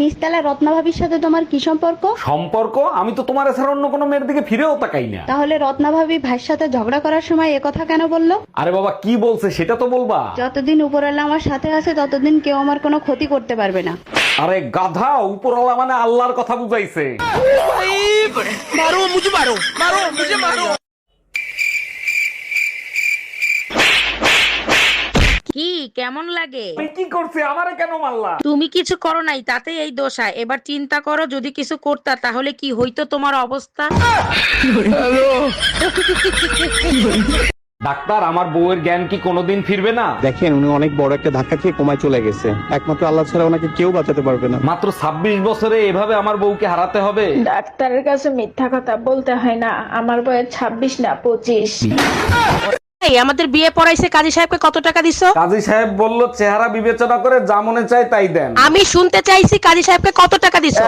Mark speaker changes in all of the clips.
Speaker 1: নিস্তালা রত্না ভাবির সাথে তোমার কি সম্পর্ক?
Speaker 2: সম্পর্ক? আমি তো তোমার ছাড়া অন্য কোনো মেয়ের দিকে ফিরেও তাকাই না।
Speaker 1: তাহলে রত্না ভাবি ভাইয়ের সাথে ঝগড়া করার সময় কথা কেন বলল?
Speaker 2: আরে বাবা কি বলছে সেটা তো বলবা।
Speaker 1: যতদিন উপরওয়ালা আমার সাথে আছে ততদিন কেউ আমার কোনো ক্ষতি করতে পারবে না।
Speaker 2: আরে গাধা উপরওয়ালা মানে আল্লাহর কথা বুঝাইছে।
Speaker 3: কি কেমন লাগে?
Speaker 2: আমি কি করছি আমারে কেন মারলা?
Speaker 3: তুমি কিছু করো নাই তাতে এই দোষা এবার চিন্তা করো যদি কিছু করতা তাহলে কি হইতো তোমার অবস্থা?
Speaker 2: ডাক্তার আমার বউয়ের জ্ঞান কি কোনোদিন ফিরবে না?
Speaker 4: দেখেন উনি অনেক বড় একটা ধাক্কা খেয়ে কমায় চলে গেছে। একমাত্র আল্লাহ ছাড়া ওনাকে কেউ বাঁচাতে পারবে না।
Speaker 2: মাত্র ২৬ বছরে এভাবে আমার বউকে হারাতে হবে?
Speaker 5: ডাক্তারের কাছে মিথ্যা কথা বলতে হয় না। আমার বয়স ছাব্বিশ না পঁচিশ।
Speaker 3: এই আমাদের বিয়ে পড়াইছে কাজী সাহেবকে কত টাকা দিছো?
Speaker 2: কাজী সাহেব বলল চেহারা বিবেচনা করে যা মনে চাই তাই দেন।
Speaker 3: আমি শুনতে চাইছি কাজী সাহেবকে কত টাকা দিছো?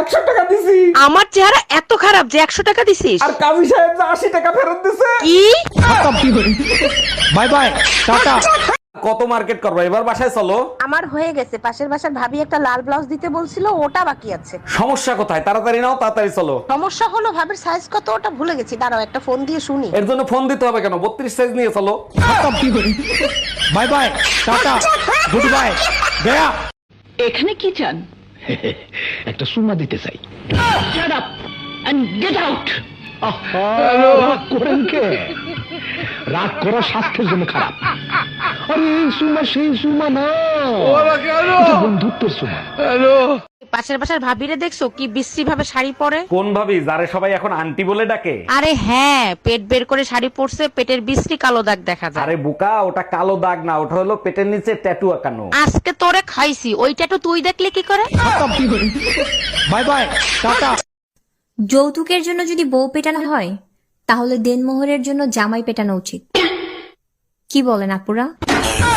Speaker 2: একশো টাকা দিছি।
Speaker 3: আমার চেহারা এত খারাপ যে একশো টাকা দিছিস।
Speaker 2: আর কাজী সাহেব যা আশি টাকা ফেরত দিছে।
Speaker 3: কি?
Speaker 4: Bye bye tata.
Speaker 2: কত মার্কেট করব? এবার বাসায় চলো।
Speaker 3: আমার হয়ে গেছে। পাশের বাসার ভাবি একটা লাল ব্লাউজ দিতে বলছিল ওটা বাকি আছে।
Speaker 2: সমস্যা কোথায়? তাড়াতাড়ি নাও তাড়াতাড়ি চলো।
Speaker 3: সমস্যা হলো ভাবির সাইজ কত ওটা ভুলে গেছি। দাঁড়াও একটা ফোন দিয়ে শুনি।
Speaker 2: এর জন্য ফোন দিতে হবে কেন? বত্রিশ সাইজ নিয়ে চলো।
Speaker 4: Bye bye tata goodbye. Gaya
Speaker 6: এখানে কি চান?
Speaker 7: একটা সুমা দিতে চাই।
Speaker 6: Shut up and get out
Speaker 7: রাগ করেন কে? রাগ করা স্বাস্থ্যের জন্য খারাপ। আরে এই সুমা সেই সুমা না। এটা বন্ধুত্বের সুমা।
Speaker 3: পাশের বাসার ভাবিরে দেখছ? কি বিশ্রী ভাবে শাড়ি পরে?
Speaker 2: কোন ভাবি? যারে সবাই এখন আন্টি বলে ডাকে।
Speaker 3: আরে হ্যাঁ পেট বের করে শাড়ি পরছে পেটের বিশ্রী কালো দাগ দেখা যায়।
Speaker 2: আরে বুকা ওটা কালো দাগ না ওটা হলো পেটের নিচে ট্যাটু আঁকানো।
Speaker 3: আজকে তোরে খাইছি ওইটা তো তুই দেখলে কি করে?
Speaker 4: Bye bye tata.
Speaker 8: যৌতুকের জন্য যদি বউ পেটানো হয় তাহলে দেনমোহরের জন্য জামাই পেটানো উচিত। কি বলেন আপুরা?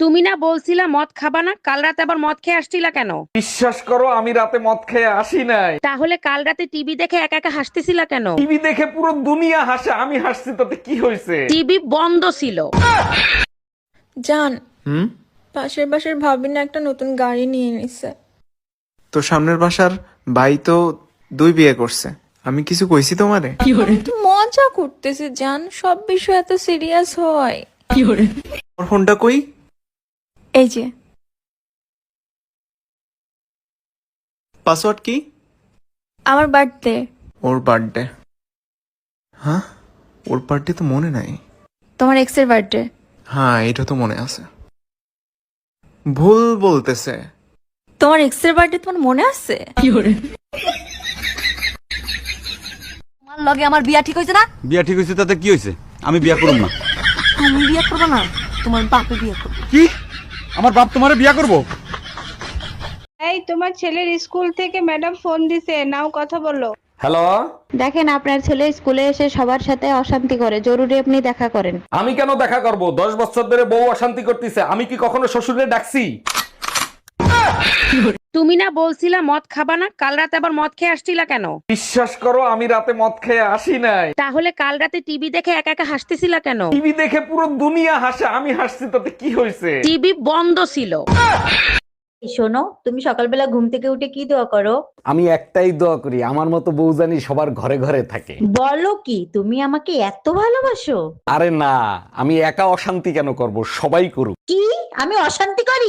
Speaker 3: তুমি না বলছিলা মদ খাবা না কাল রাতে আবার মদ খেয়ে আসছিলা কেন?
Speaker 2: বিশ্বাস করো আমি রাতে মদ খেয়ে আসি নাই।
Speaker 3: তাহলে কাল রাতে টিভি দেখে একা একা হাসতেছিলা কেন?
Speaker 2: টিভি দেখে পুরো দুনিয়া হাসে আমি হাসছি তাতে কি হয়েছে?
Speaker 3: টিভি বন্ধ ছিল।
Speaker 5: জান পাশের বাসার ভাবি না একটা নতুন গাড়ি নিয়ে নিছে।
Speaker 9: তো সামনের বাসার ভাই তো দুই বিয়ে করছে। আমি কিছু কইছি তোমারে?
Speaker 5: মজা করতেছে জান সব বিষয় এত সিরিয়াস হয়।
Speaker 9: ওর ফোনটা কই?
Speaker 5: এই যে।
Speaker 9: পাসওয়ার্ড কি?
Speaker 5: আমার বার্থডে
Speaker 9: ওর বার্থডে হ্যাঁ? ওর বার্থডে তো মনে নাই।
Speaker 5: তোমার এক্সের বার্থডে
Speaker 9: হ্যাঁ এটা তো মনে আছে। ভুল বলতেছে।
Speaker 5: তোমার এক্সের বার্থডে তোমার মনে আছে?
Speaker 6: তোমার লগে আমার বিয়া ঠিক হয়েছে না?
Speaker 4: বিয়া ঠিক হয়েছে তাতে কি হয়েছে? আমি বিয়া করব না।
Speaker 6: তুমি বিয়া করবে না তোমার বাপে বিয়া করবে।
Speaker 4: কি? আমার বাপ তোমারে বিয়া করব?
Speaker 5: এই তোমার ছেলের স্কুল থেকে ম্যাডাম ফোন দিছে নাও কথা বলো।
Speaker 2: হ্যালো?
Speaker 1: দেখেন আপনার ছেলে স্কুলে এসে সবার সাথে অশান্তি করে জরুরি আপনি দেখা করেন।
Speaker 2: আমি কেন দেখা করব? দশ বছর ধরে বউ অশান্তি করতেছে আমি কি কখনো শ্বশুরে ডাকছি?
Speaker 3: তুমি না বলছিলা মদ খাবা না কাল রাতে আবার মদ খেয়ে আসছিলা কেন?
Speaker 2: বিশ্বাস করো আমি রাতে মদ খেয়ে আসি নাই।
Speaker 3: তাহলে কাল রাতে টিভি দেখে একা একা হাসতেছিলা কেন?
Speaker 2: টিভি দেখে পুরো দুনিয়া হাসে আমি হাসছি তাতে কি হয়েছে?
Speaker 3: টিভি বন্ধ ছিল।
Speaker 6: শোনো তুমি সকালবেলা ঘুম থেকে উঠে কি দোয়া করো?
Speaker 2: আমি একটাই দোয়া করি আমার মতো বউ জানি সবার ঘরে ঘরে থাকে।
Speaker 6: বলো কি তুমি আমাকে এত ভালোবাসো?
Speaker 2: আরে না আমি একা অশান্তি কেন করব? সবাই করুক।
Speaker 6: কি? আমি অশান্তি করি?